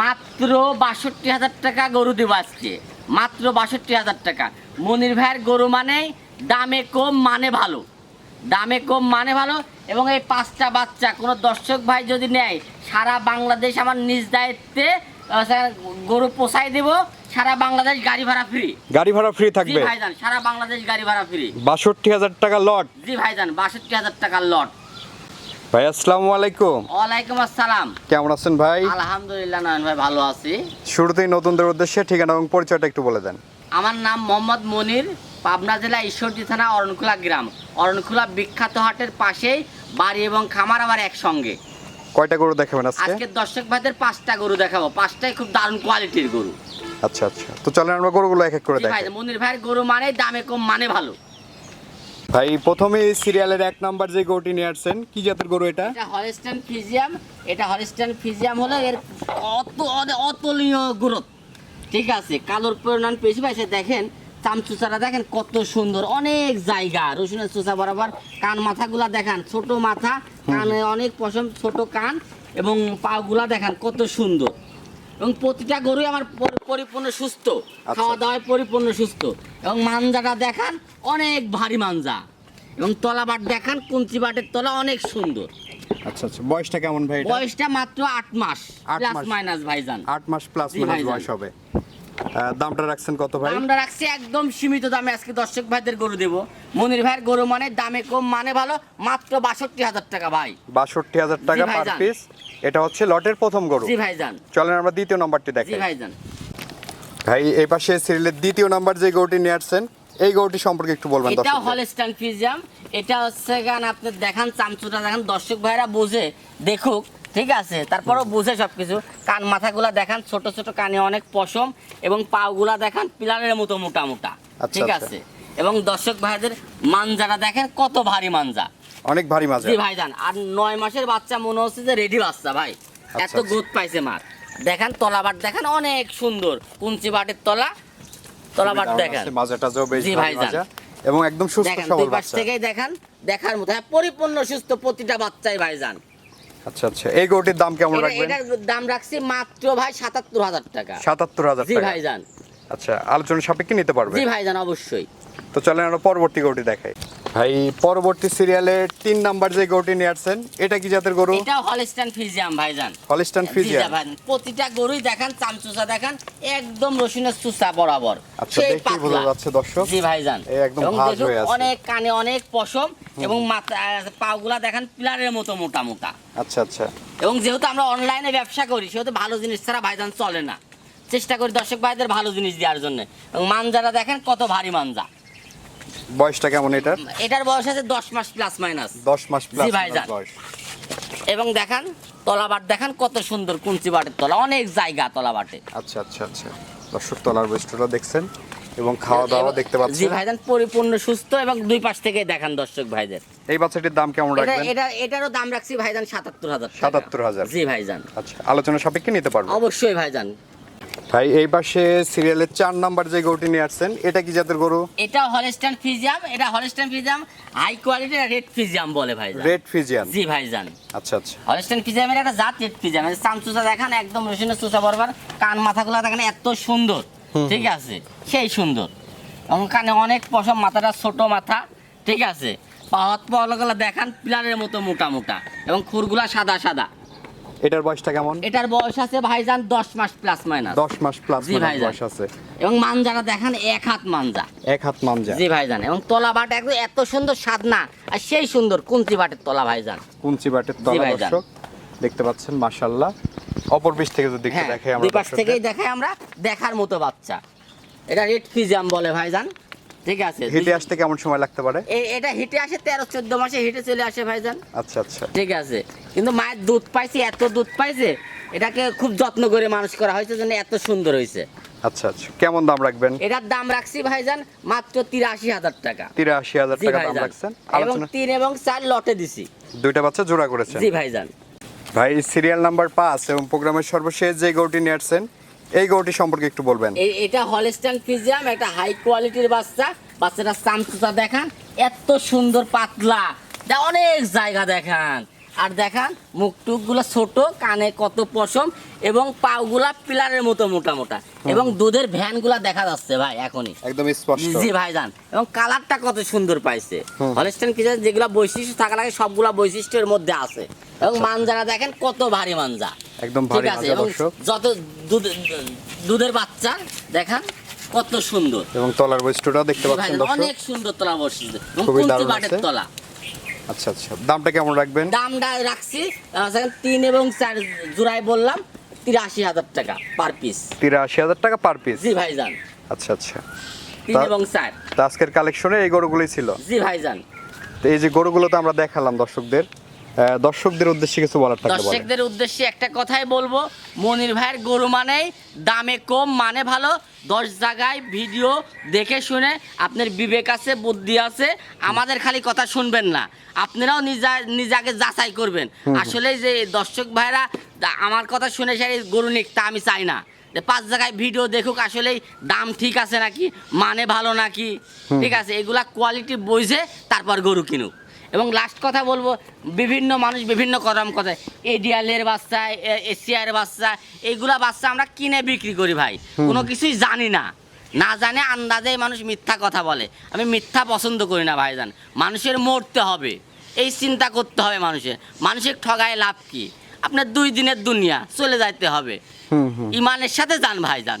মাত্র বাষট্টি হাজার টাকা গরু দেবো আজকে। মাত্র বাষট্টি হাজার টাকা। মনির ভাইয়ের গরু মানে দামে কম মানে ভালো। দামে কম মানে ভালো এবং এই পাঁচটা বাচ্চা কোনো দর্শক ভাই যদি নেয় সারা বাংলাদেশ আমার নিজ দায়িত্বে গরু পোষাই দেব সারা বাংলাদেশ গাড়ি ভাড়া ফ্রি গাড়ি ভাড়া ফ্রি থাকবে? ভাইজান সারা বাংলাদেশ গাড়ি ভাড়া ফ্রি বাষট্টি হাজার টাকা লট জি ভাইজান বাষট্টি হাজার টাকার লট ভাই আসসালামু আলাইকুম। ওয়ালাইকুম আসসালাম। কেমন আছেন ভাই? আলহামদুলিল্লাহ নয়ন ভাই ভালো আছি। শুরুতেই নতুনদের উদ্দেশ্যে ঠিকানা এবং পরিচয়টা একটু বলে দেন। আমার নাম মোহাম্মদ মনির পাবনা জেলা ঈশ্বরদী থানা অরণখোলা গ্রাম। অরণখোলা বিখ্যাত হাটের পাশেই বাড়ি এবং খামার আমার একসঙ্গে। কয়টা গরু দেখাবেন আজকে? আজকে দর্শক ভাইদের পাঁচটা গরু দেখাবো। পাঁচটাই খুব দারুণ কোয়ালিটির গরু। আচ্ছা আচ্ছা। তো চলেন আমরা গরুগুলো এক এক করে ভাই দেখাই। মনির ভাইয়ের গরু মানে দামে কম মানে ভালো। ভাই প্রথমে সিরিয়ালের এক নাম্বার যে গরুটি নিয়ে আসছেন কি জাতের গরু এটা? এটা হলিস্টান ফিজিয়াম এটা হলিস্টান ফিজিয়াম হলো এর অত অত- অতুলনীয় গ্রোথ ঠিক আছে কালোর পরিমাণ বেশি পাইছে দেখেন চামচুচারা দেখেন কত সুন্দর অনেক জায়গা রসুনের চুচা বরাবর কান মাথাগুলা দেখান ছোট মাথা কানে অনেক পশম ছোট কান এবং পাগুলা দেখান কত সুন্দর। এবং প্রতিটা গরুই আমার পরিপূর্ণ সুস্থ খাওয়া দাওয়ায় পরিপূর্ণ সুস্থ। এবং মাঞ্জাটা দেখান অনেক ভারী মাঞ্জা। এবং তলাবাট দেখান কুঞ্চি বাটের তলা অনেক সুন্দর। আচ্ছা আচ্ছা। বয়সটা কেমন ভাই বয়সটা মাত্র আট মাস আট প্লাস মাইনাস ভাইজান। আট মাস প্লাস মাইনাস। বয়স হবে। দামটা রাখছেন কত ভাই? আমরা রাখছি একদম সীমিত দামে। আজকে দর্শক ভাইদের গরু দেব। মনির ভাইয়ের গরু মানে দামে কম মানে ভালো মাত্র বাষট্টি হাজার টাকা ভাই। বাষট্টি হাজার টাকা পার পিস এটা হচ্ছে লটের প্রথম গরু। জি ভাইজান। চলেন আমরা দ্বিতীয় নাম্বারটি জি দেখাই। ভাইজান। ভাই এই পাশে সিরিয়ালের দ্বিতীয় নাম্বার যে গরুটি নিয়ে আসছেন এই গরুটি সম্পর্কে একটু বলবেন দর্শকদের। হলস্টাইন ফিজিয়াম এটা হচ্ছে গান আপনি দেখান চামচুটা দেখান দর্শক ভাইরা বুঝে দেখুক। ঠিক আছে তারপরও বুঝে সবকিছু। কান মাথাগুলা দেখান ছোট ছোট কানে অনেক পশম এবং পাগুলা দেখান পিলারের মতো মোটা মোটা আচ্ছা, ঠিক আচ্ছা। আছে? এবং দর্শক ভাইদের মাঞ্জাটা দেখেন কত ভারী মাঞ্জা অনেক ভারী মাঝে জি ভাইজান আর নয় মাসের বাচ্চা মনে হচ্ছে যে রেডি বাচ্চা ভাই। এত আচ্ছা। গ্রোথ পাইছে মার। দেখেন তলাবাট দেখেন অনেক সুন্দর। কুঞ্চি বাটের তলা তলাবাট দেখেন। মাজাটাও বেশ জি ভাইজান। এবং একদম সুস্থ দেখেন সবল দুই পাশ বাচ্চা। থেকেই দেখান দেখার মতো। হ্যাঁ পরিপূর্ণ সুস্থ প্রতিটা বাচ্চাই ভাইজান। আচ্ছা আচ্ছা। এই গরুটির দাম কেমন রাখবেন? এটার দাম রাখছি মাত্র ভাই সাতাত্তর হাজার টাকা। সাতাত্তর হাজার জি ভাইজান। আচ্ছা আলোচনা সাপেক্ষে নিতে পারবে? জি ভাইজান অবশ্যই। তো চলেন আমরা পরবর্তী গরুটি দেখাই। ভাই পরবর্তী সিরিয়ালের তিন নাম্বার যে গরুটি নিয়ে আসছেন এটা কি জাতের গরু? এটা হলস্টাইন ফিজিয়াম ভাইজান। হলিস্টান জি ফিজিয়ান প্রতিটা গরুই দেখান চামচুসা দেখান একদম রসুনের চুসা বরাবর। আচ্ছা বোঝা যাচ্ছে দর্শক। জি ভাইজান। একদম হয়ে আছে। অনেক কানে অনেক পশম এবং মাথা পাগুলা দেখান পিলারের মতো মোটা মোটা। আচ্ছা আচ্ছা। এবং যেহেতু আমরা অনলাইনে ব্যবসা করি সেহেতু ভালো জিনিস ছাড়া ভাইজান চলে না। চেষ্টা করি দর্শক ভাইদের ভালো জিনিস দেওয়ার জন্য। এবং মানজারা দেখেন কত ভারী মানজা। বয়সটা কেমন এটার? এটার বয়স আছে দশ মাস প্লাস মাইনাস দশ মাস প্লাস জি ভাইজান। এবং দেখান তলাবাট দেখান কত সুন্দর কুঞ্চি বাটের তলা অনেক জায়গা তলাবাটে। আচ্ছা আচ্ছা আচ্ছা। দর্শক তলার বৈশিষ্ট্যটা দেখছেন। এবং খাওয়া দাওয়া দেখতে জি ভাইজান পরিপূর্ণ সুস্থ এবং দুই পাশ থেকে দেখান দর্শক ভাইদের। এই বাচ্চাটির দাম কেমন রাখবেন? এটা এটারও দাম রাখছি ভাইজান সাতাত্তর হাজার টাকা। 77,000 জি ভাইজান। আচ্ছা আলোচনা সাপেক্ষে নিতে পারব। অবশ্যই ভাইজান। ভাই এই পাশে সিরিয়ালের চার নাম্বার যে গরুটি নিয়ে আসছেন এটা কি জাতের গরু? এটা হলস্টাইন ফিজিয়াম এটা হলস্টাইন ফিজিয়াম হাই কোয়ালিটির রেড ফিজিয়াম বলে ভাইজান। রেড ফিজিয়ান জি ভাইজান। আচ্ছা আচ্ছা। হলস্টাইন ফিজিয়ামের একটা জাত রেড ফিজিয়াম চামচুচা দেখান একদম রসুনের চুচা বরাবর কান মাথাগুলো দেখেন এত সুন্দর। ঠিক আছে সেই সুন্দর। কানে অনেক পশম মাথাটা ছোট মাথা ঠিক আছে। পাহাত পাওয়াগুলো দেখান পিলারের মতো মোটা মোটা এবং খুরগুলা সাদা সাদা। এটার বয়সটা কেমন? এটার বয়স আছে ভাইজান দশ মাস প্লাস মাইনাস দশ মাস প্লাস বয়স আছে। এবং দেখান এক হাত মানজা। এক হাত মামজা জি ভাইজান এবং তলা বাট একদম এত সুন্দর সাদনা আর সেই সুন্দর কুঞ্চি বাটের তলা ভাইজান। কুঞ্চি বাটের তলা দর্শক দেখতে পাচ্ছেন মাশাল্লাহ অপর পিস থেকে যদি একটু হ্যাঁ দেখাই আমরা দুই পাশ থেকেই দেখাই আমরা দেখার মতো বাচ্চা। এটা রেড ফিজিয়াম বলে ভাইজান ঠিক আছে? হেঁটে আসতে কেমন সময় লাগতে পারে? এটা হিটে আসে তেরো চোদ্দ মাসে হিটে চলে আসে ভাইজান। আচ্ছা আচ্ছা। ঠিক আছে। কিন্তু মায়ের দুধ পাইছে এত দুধ পাইছে এটাকে খুব যত্ন করে মানুষ করা হয়েছে জন্য এত সুন্দর হয়েছে। আচ্ছা আচ্ছা। কেমন দাম রাখবেন? এটার দাম রাখছি ভাইজান মাত্র তিরাশি হাজার টাকা। তিরাশি হাজার টাকা দাম রাখছেন। এবং তিন এবং চার লটে দিছি। দুইটা বাচ্চা জোড়া করেছেন। জি ভাইজান। ভাই সিরিয়াল নাম্বার পাঁচ এবং প্রোগ্রামের সর্বশেষ যে গরুটি নিয়ে আসছেন এই গরুটি সম্পর্কে একটু বলবেন। এটা হলস্টাইন ফিজিয়াম একটা হাই কোয়ালিটির বাচ্চা। বাচ্চাটা চামচুচা দেখান এত সুন্দর পাতলা। যা অনেক জায়গা দেখান। আর দেখান মুখ টুকগুলো ছোট কানে কত পশম এবং পাগুলা পিলারের মতো মোটা মোটা। এবং দুধের ভ্যানগুলা দেখা যাচ্ছে ভাই এখনই। একদম স্পষ্ট। জি ভাইজান এবং কালারটা কত সুন্দর পাইছে। হলস্টেন কি যেগুলা বৈশিষ্ট্য থাকা লাগে সবগুলা বৈশিষ্ট্যের মধ্যে আছে। এবং মানজারা দেখেন কত ভারী মানজা একদম ঠিক ভারী আছে এবং দর্শক। যত দুধের বাচ্চা দেখান কত সুন্দর। এবং তলার বৈশিষ্ট্যটাও দেখতে পাচ্ছেন দর্শক। অনেক সুন্দর তলা এবং খুবই দারুণ বাটের আছে। তলা। আচ্ছা আচ্ছা। দামটা কেমন রাখবেন? দামটা রাখছি তিন এবং চার জোড়ায় বললাম তিরাশি হাজার টাকা পার পিস। তিরাশি হাজার টাকা পার পিস? জি ভাইজান। আচ্ছা আচ্ছা। তিন এবং চার। আজকের কালেকশনে এই গরুগুলোই ছিল? জি ভাইজান। তো এই যে গরুগুলো তো আমরা দেখালাম দর্শকদের। দর্শকদের উদ্দেশ্যে কিছু বলার থাকলে দর্শকদের উদ্দেশ্যে একটা কথাই বলব মনির ভাইয়ের গরু মানেই দামে কম মানে ভালো। দশ জায়গায় ভিডিও দেখে শুনে আপনার বিবেক আছে বুদ্ধি আছে আমাদের খালি কথা শুনবেন না। আপনারাও নিজা নিজাকে যাচাই করবেন। আসলে যে দর্শক ভাইরা আমার কথা শুনে সেই গরু নিক তা আমি চাই না। যে পাঁচ জায়গায় ভিডিও দেখুক আসলেই দাম ঠিক আছে নাকি মানে ভালো নাকি। ঠিক আছে এগুলা কোয়ালিটি বুঝে তারপর গরু কিনুক। এবং লাস্ট কথা বলব বিভিন্ন মানুষ বিভিন্ন করম কথা এডিয়ালের বাচ্চা এশিয়ার বাচ্চা এইগুলা বাচ্চা আমরা কিনে বিক্রি করি ভাই। কোনো কিছুই জানি না। না জানে আন্দাজে মানুষ মিথ্যা কথা বলে। আমি মিথ্যা পছন্দ করি না ভাইজান। মানুষের মরতে হবে। এই চিন্তা করতে হবে মানুষের। মানুষের ঠগায় লাভ কি? আপনার দুই দিনের দুনিয়া চলে যাইতে হবে। ইমানের সাথে যান ভাইজান।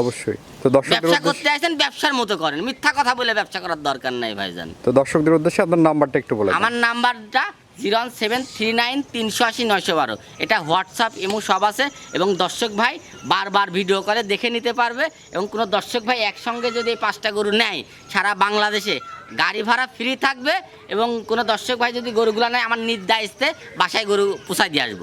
অবশ্যই। তো দর্শকদের ব্যবসা করতে আসেন ব্যবসার মতো করেন। মিথ্যা কথা বলে ব্যবসা করার দরকার নাই ভাইজান। তো দর্শকদের উদ্দেশ্যে আপনার নাম্বারটা একটু বলে আমার নাম্বারটা জিরো সেভেন থ্রি নাইন তিনশো আশি নয়শো বারো। এটা হোয়াটসঅ্যাপ ইমো সব আছে এবং দর্শক ভাই বারবার ভিডিও করে দেখে নিতে পারবে এবং কোনো দর্শক ভাই একসঙ্গে যদি এই পাঁচটা গরু নেয় সারা বাংলাদেশে গাড়ি ভাড়া ফ্রি থাকবে এবং কোনো দর্শক ভাই যদি গরুগুলো নেয় আমার নিজ দায়িত্বে বাসায় গরু পোষায় দিয়ে আসব।